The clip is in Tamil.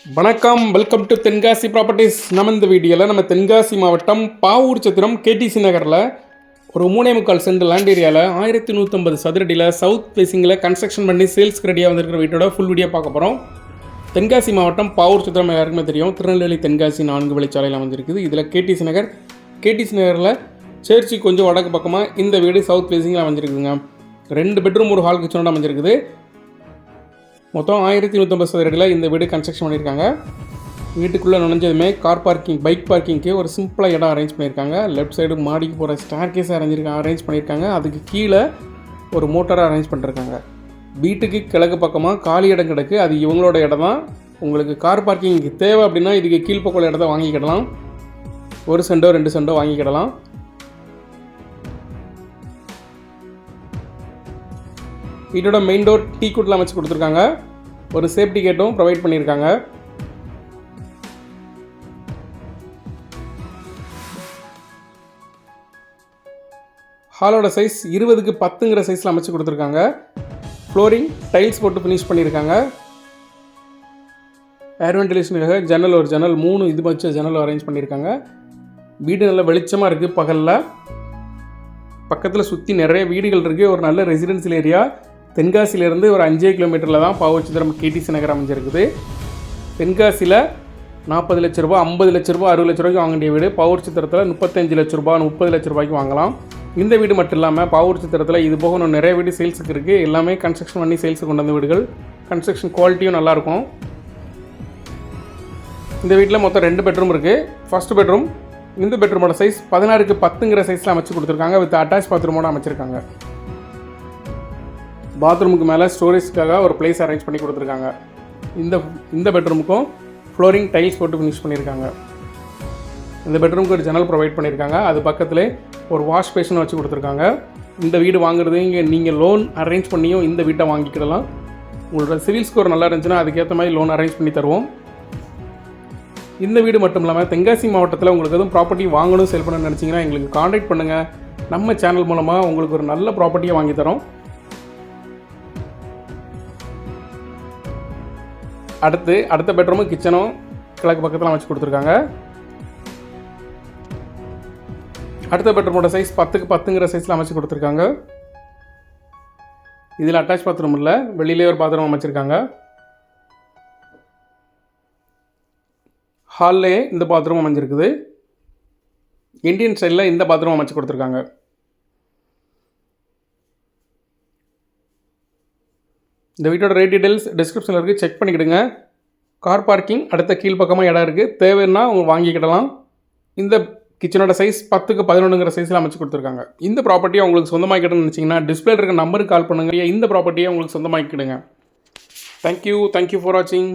வணக்கம். வெல்கம் டு தென்காசி ப்ராப்பர்ட்டிஸ் நம்ம இந்த வீடியோவில் நம்ம தென்காசி மாவட்டம் பாவூர் சத்திரம் கேடிசி நகரில் ஒரு மூணே முக்கால் சென்ட் லேண்ட் ஏரியாவில் ஆயிரத்தி நூற்றம்பது சதுரடியில் சவுத் ஃபேசிங்கில் கன்ஸ்ட்ரக்ஷன் பண்ணி சேல்ஸ்க்கு ரெடியாக வந்திருக்கிற வீட்டோட ஃபுல் வீடியோ பார்க்க போகிறோம் தென்காசி மாவட்டம் பாவூர் சத்திரம் எல்லாருக்குமே தெரியும். திருநெல்வேலி தென்காசி நான்கு வழிச்சாலையில் அமைஞ்சிருக்குது. இதில் கேடிசி நகர். கேடிசி நகரில் சேர்ச்சி கொஞ்சம் வடக்கு பக்கமாக இந்த வீடு சவுத் ஃபேசிங்கில் அமைஞ்சிருக்குதுங்க. ரெண்டு பெட்ரூம் ஒரு ஹால் கிச்சனோட அமைஞ்சிருக்குது. மொத்தம் ஆயிரத்தி நூற்றம்பது சதுரடியில் இந்த வீடு கன்ஸ்ட்ரக்ஷன் பண்ணியிருக்காங்க. வீட்டுக்குள்ளே நுழைஞ்சதுமே கார் பார்க்கிங் பைக் பார்க்கிங்க்கு ஒரு சிம்பிளாக இடம் அரேஞ்ச் பண்ணியிருக்காங்க. லெஃப்ட் சைடு மாடிக்கு போகிற ஸ்டார் கேஸ் அரேஞ்சிருக்காங்க அரேஞ்ச் பண்ணியிருக்காங்க. அதுக்கு கீழே ஒரு மோட்டரை அரேஞ்ச் பண்ணியிருக்காங்க வீட்டுக்கு கிழக்கு பக்கமாக காலி இடம் கிடக்கு. அது இவங்களோட இடம் தான். உங்களுக்கு கார் பார்க்கிங்க்கு தேவை அப்படின்னா இதுக்கு கீழ்ப்பக்கம் இடத்த வாங்கிக்கிடலாம். ஒரு சென்டோ ரெண்டு சென்டோ வாங்கிக்கிடலாம். வீட்டோட மெயின் டோர் டீ குட்டில் அமைச்சு கொடுத்துருக்காங்க. ஒரு சேஃப்டி கேட்டும் ப்ரொவைட் பண்ணியிருக்காங்க. ஹாலோட சைஸ் இருபதுக்கு பத்துங்கிற சைஸில் அமைச்சு கொடுத்துருக்காங்க. ஃப்ளோரிங் டைல்ஸ் போட்டு ஃபினிஷ் பண்ணியிருக்காங்க. ஏர் வென்டிலேஷனுக்காக ஜன்னல் ஒரு ஜன்னல் மூணு இது வச்ச ஜன்னல் அரேஞ்ச் பண்ணியிருக்காங்க. வீடு நல்ல வெளிச்சமாக இருக்குது பகலில். பக்கத்தில் சுற்றி நிறைய வீடுகள் இருக்குது ஒரு நல்ல ரெசிடென்சியல் ஏரியா தென்காசியிலேருந்து ஒரு அஞ்சே கிலோமீட்டரில் தான் பாவச்சித்திரம் கேடிசி நகர் அமைஞ்சிருக்குது. தென்காசியில் நாற்பது லட்ச ரூபா ஐம்பது லட்ச ரூபா அறுபது லட்ச ரூபாய்க்கு வாங்க வேண்டிய வீடு. பாவூர் சித்திரத்தில் முப்பத்தஞ்சு லட்ச ரூபா முப்பது லட்ச ரூபாய்க்கு வாங்கலாம். இந்த வீடு மட்டும் இல்லாமல் பாவூர் சித்திரத்தில் இது போக இன்னும் நிறைய வீடு சேல்ஸுக்கு இருக்குது எல்லாமே கன்ஸ்ட்ரக்ஷன் பண்ணி சேல்ஸுக்கு கொண்டு வந்த வீடுகள். கன்ஸ்ட்ரக்ஷன் குவாலிட்டியும் நல்லாயிருக்கும் இந்த வீட்டில் மொத்தம் ரெண்டு பெட்ரூம் இருக்குது ஃபஸ்ட்டு பெட்ரூம் இந்த பெட்ரூமோட சைஸ் பதினாறுக்கு பத்துங்கிற சைஸில் அமைச்சு கொடுத்துருக்காங்க. வித் அட்டாச் பாத்ரூமோட அமைச்சிருக்காங்க. பாத்ரூமுக்கு மேலே ஸ்டோரேஜ்க்காக ஒரு பிளேஸ் அரேஞ்ச் பண்ணி கொடுத்துருக்காங்க. இந்த இந்த பெட்ரூமுக்கும் ஃப்ளோரிங் டைல்ஸ் போட்டு ஃபினிஷ் பண்ணியிருக்காங்க. இந்த பெட்ரூமுக்கு ஒரு ஜன்னல் ப்ரொவைட் பண்ணியிருக்காங்க. அது பக்கத்தில் ஒரு வாஷ் பேஷன் வச்சு கொடுத்துருக்காங்க. இந்த வீடு வாங்குறது இங்கே நீங்கள் லோன் அரேஞ்ச் பண்ணியும் இந்த வீட்டை வாங்கிக்கிடலாம். உங்களோட சிவில் ஸ்கோர் நல்லா இருந்துச்சுன்னா அதுக்கேற்ற மாதிரி லோன் அரேஞ்ச் பண்ணி தருவோம். இந்த வீடு மட்டும் இல்லாமல் தென்காசி மாவட்டத்தில் உங்களுக்கு எதுவும் ப்ராப்பர்ட்டி வாங்கணும் செல் பண்ணணும்னு நினச்சிங்கன்னா எங்களுக்கு காண்டாக்ட் பண்ணுங்கள் நம்ம சேனல் மூலமாக உங்களுக்கு ஒரு நல்ல ப்ராப்பர்ட்டியை வாங்கி தரோம். அடுத்து அடுத்த பெட்ரூமும் கிச்சனும் கிழக்கு பக்கத்தில் அமைச்சு கொடுத்துருக்காங்க. அடுத்த பெட்ரூமோட சைஸ் பத்துக்கு பத்துங்கிற சைஸில் அமைச்சு கொடுத்துருக்காங்க. இதில் அட்டாச் பாத்ரூம் இல்லை வெளியிலே ஒரு பாத்ரூம் அமைச்சிருக்காங்க. ஹால்லே இந்த பாத்ரூம் அமைஞ்சிருக்குது. இந்தியன் ஸ்டைலில் இந்த பாத்ரூம் அமைச்சு கொடுத்துருக்காங்க. இந்த வீட்டோட ரேட் டீடைல்ஸ் டிஸ்கிரிப்ஷனில் இருக்குது செக் பண்ணிக்கிடுங்க. கார் பார்க்கிங் அடுத்த கீழ்ப்பக்கமாக இடம் இருக்குது தேவைன்னா அவங்க வாங்கிக்கிடலாம். இந்த கிச்சனோட சைஸ் பத்துக்கு பதினொன்றுங்கிற சைஸில் அமைச்சு கொடுத்துருக்காங்க. இந்த ப்ராப்பர்ட்டியை உங்களுக்கு சொந்தமாக்கிட்டோம்னு நினச்சிங்கன்னா டிஸ்பிளே இருக்க நம்பருக்கு கால் பண்ணுங்க. இந்த ப்ராப்பர்ட்டியை உங்களுக்கு சொந்தமாக்கிடுங்க. தேங்க்யூ தேங்க்யூ ஃபார் வாட்சிங்